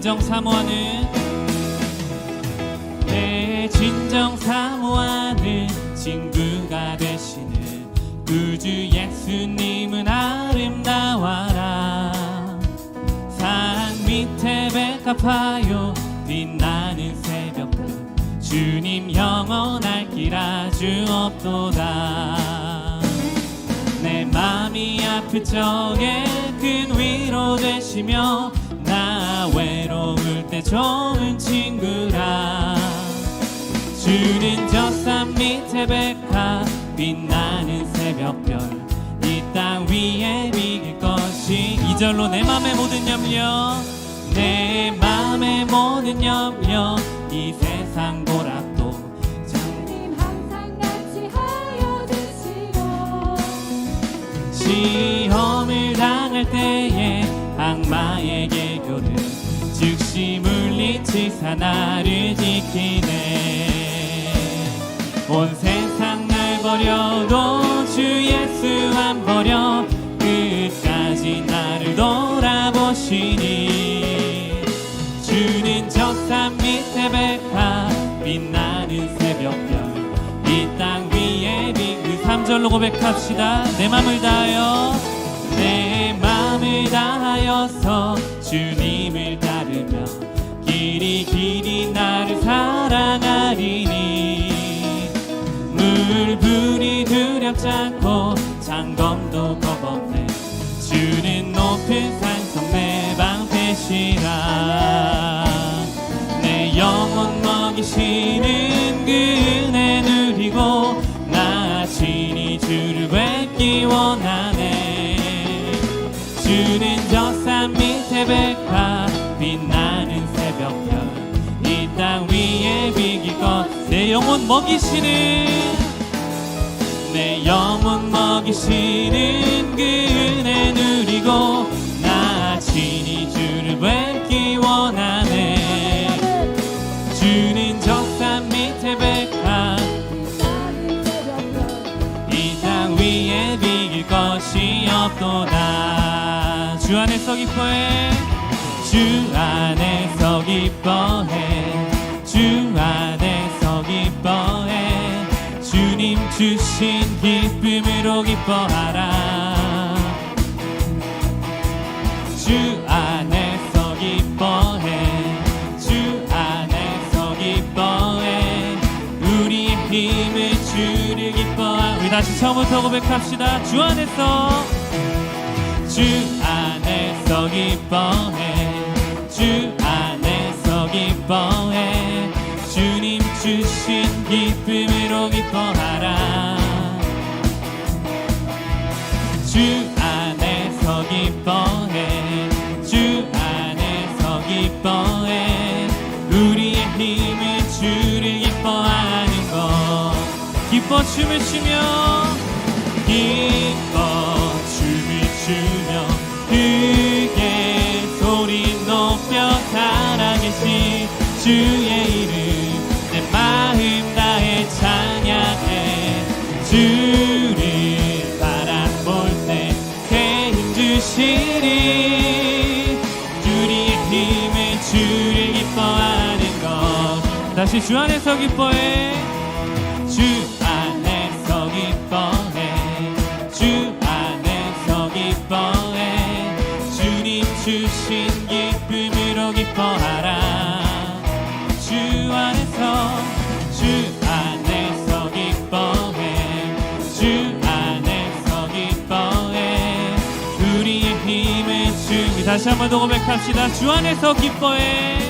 진정 사모하는 내 진정 사모하는 친구가 되시는 구주 예수님은 아름다워라. 산 밑에 백합하여 빛나는 새벽별 주님 영원할 길 아주 없도다 내 맘이 아플 적에 큰 위로 되시며 좋은 친구라. 주는 저 산 밑에 백합 빛나는 새벽별. 이 땅 위에 비길 것이 이절로 내 맘의 모든 염려. 내 맘의 모든 염려. 이 세상 보락도 참님 항상 같이 하여 주시고 시험을 당할 때에 악마에게 교를 즉시 물 리치사 나를 지키네. 온 세상 날 버려도 주 예수 안 버려 끝까지 나를 돌아보시니. 주는 저산 밑에 백합 빛나는 새벽별. 이 땅 위에 비그 3절로 고백합시다. 내 맘을 다하여 내 맘을 다하여서 주님을 따르며 길이 나를 사랑하리니. 물불이 두렵지 않고 장검도 겁없네. 주는 높은 산성 내 방패시라. 내 영혼 먹이시는 그 은혜 누리고 나 친히 주를 뵙기 원하네. 주는 저산 밑에 백합 내 영혼 먹이시는 내 영혼 먹이시는 그 은혜 누리고 나 친히 주를 뵙기 원하네. 주는 저산 밑에 백합 이 땅 위에 비길 것이 없도다. 주 안에서 기뻐해. 주 안에서 기뻐해. 주 안에서 기뻐해. 주님 주신 기쁨으로 기뻐하라. 주 안에서 기뻐해. 주 안에서 기뻐해. 우리의 힘을 주를 기뻐하 우리 다시 처음부터 고백합시다. 주 안에서. 주 안에서 기뻐해. 주 안에서 기뻐해 주신 기쁨으로 기뻐하라. 주 안에서 기뻐해. 주 안에서 기뻐해. 우리의 힘을 주를 기뻐하는 것. 기뻐 춤을 추며 기뻐 춤을 추며 크게 소리 높여 살아계신 주의 다시 주 안에서 기뻐해. 주 안에서 기뻐해. 주 안에서 기뻐해. 주님 주신 기쁨으로 기뻐하라. 주 안에서 주 안에서 기뻐해. 주 안에서 기뻐해. 우리의 힘을 주 다시 한 번 더 고백합시다. 주 안에서 기뻐해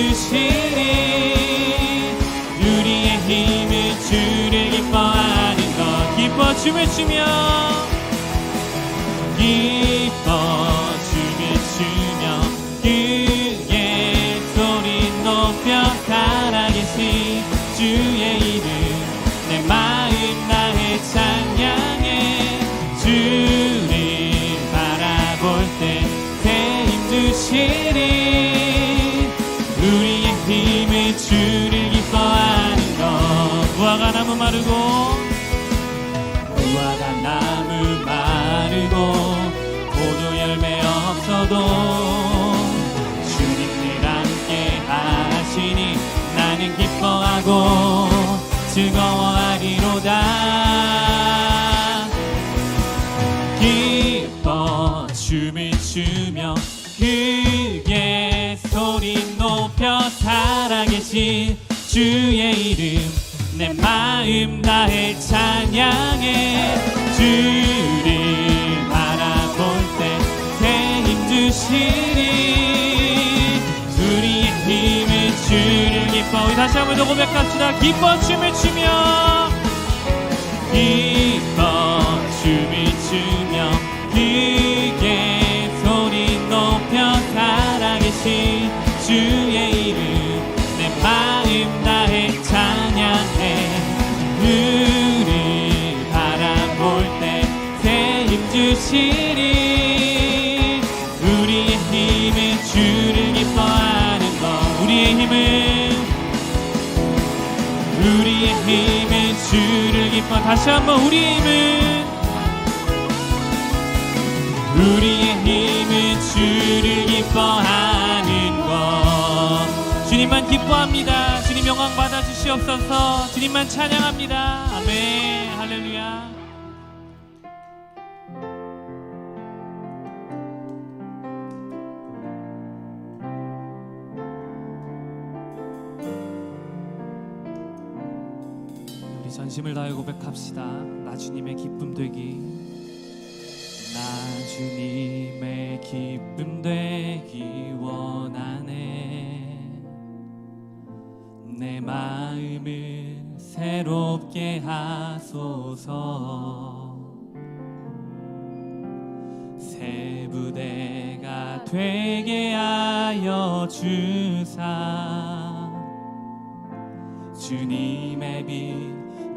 주시니 우리의 힘을 주를 기뻐하는 것. 기뻐 춤을 추며 기뻐 춤을 추며 그의 소리 높여 가라계신 주의 이름 내 마음 나의 찬양에 주를 바라볼 때 대임 주시리. 마르고 무화과 나무 마르고 포도 열매 없어도 주님들 함께 하시니 나는 기뻐하고 즐거워하리로다. 기뻐 춤을 추며 크게 소리 높여 살아계신 주의 이름 내 마음 다해 찬양해 주를 바라볼 때새힘 주시리. 우리의 힘을 주를 기뻐. 우리 다시 한번 더 고백합시다. 기뻐 춤을 추며. 기뻐 춤을 추며 크게 소리 높여 살아계신 주의 주시리. 우리의 힘을 주를 기뻐하는 것. 우리의 힘을. 우리의 힘을 주를 기뻐. 다시 한번 우리의 힘을. 우리의 힘을 주를 기뻐하는 것. 주님만 기뻐합니다. 주님 영광 받아 주시옵소서. 주님만 찬양합니다. 아멘. 할렐루야 전심을 다해 고백합시다. 나 주님의 기쁨 되기. 나 주님의 기쁨 되기 원하네. 내 마음을 새롭게 하소서. 새 부대가 되게 하여 주사. 주님의 빛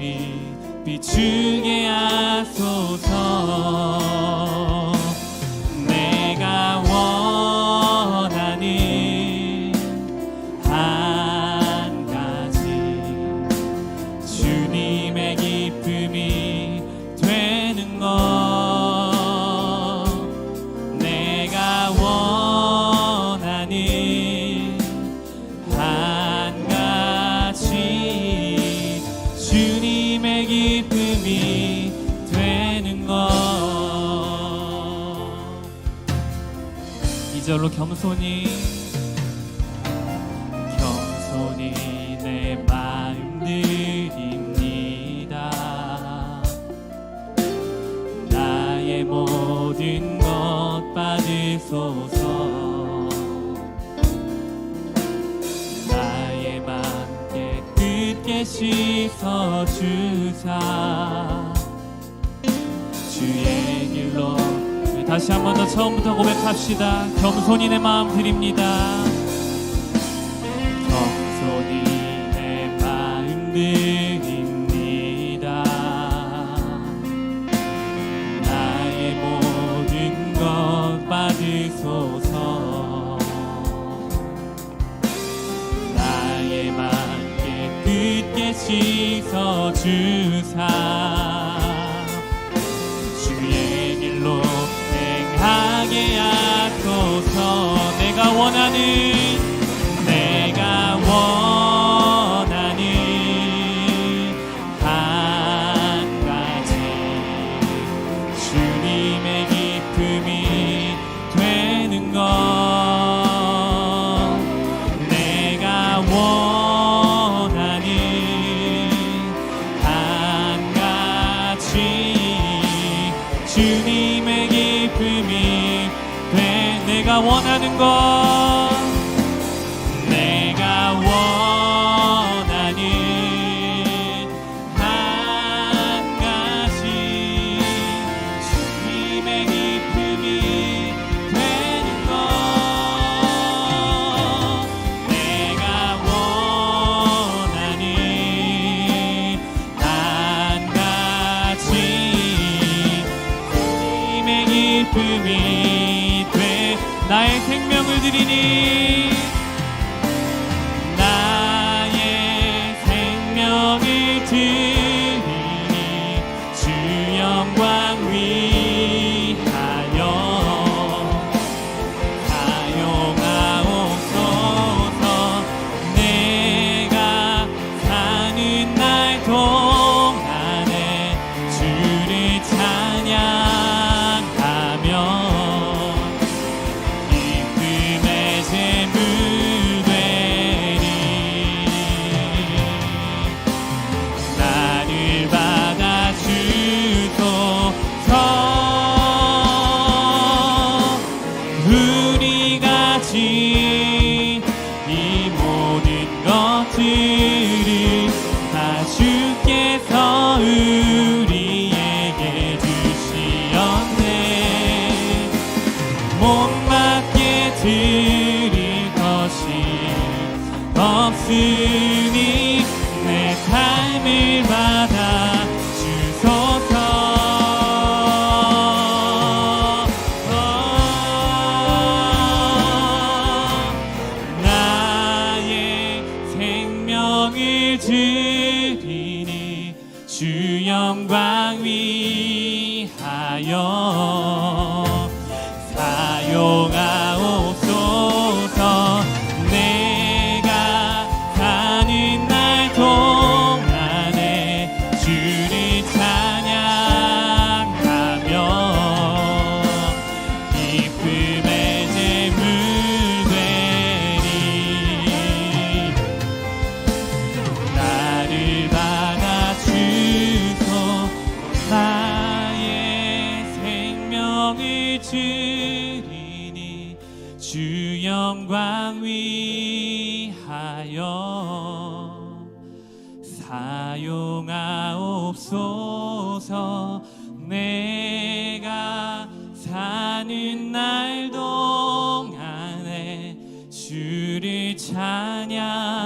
빛 비추게 하소서 절로 겸손히 겸손히 내 마음 드립니다. 나의 모든 것 받으소서. 나의 맘 깨끗게 씻어 주사. 주의 다시 한 번 더 처음부터 고백합시다. 겸손히 내 마음 드립니다. 겸손히 내 마음 드립니다. 나의 모든 것 받으소서. 나의 맘 깨끗게 씻어 주사 하소서 내가 원하는 mighty 주님 내 삶을 받아 주소서. 어, 나의 생명을 드리니 주 영광 위하여 사용하 주시리니 주 영광 위하여 사용하옵소서. 내가 사는 날 동안에 주를 찬양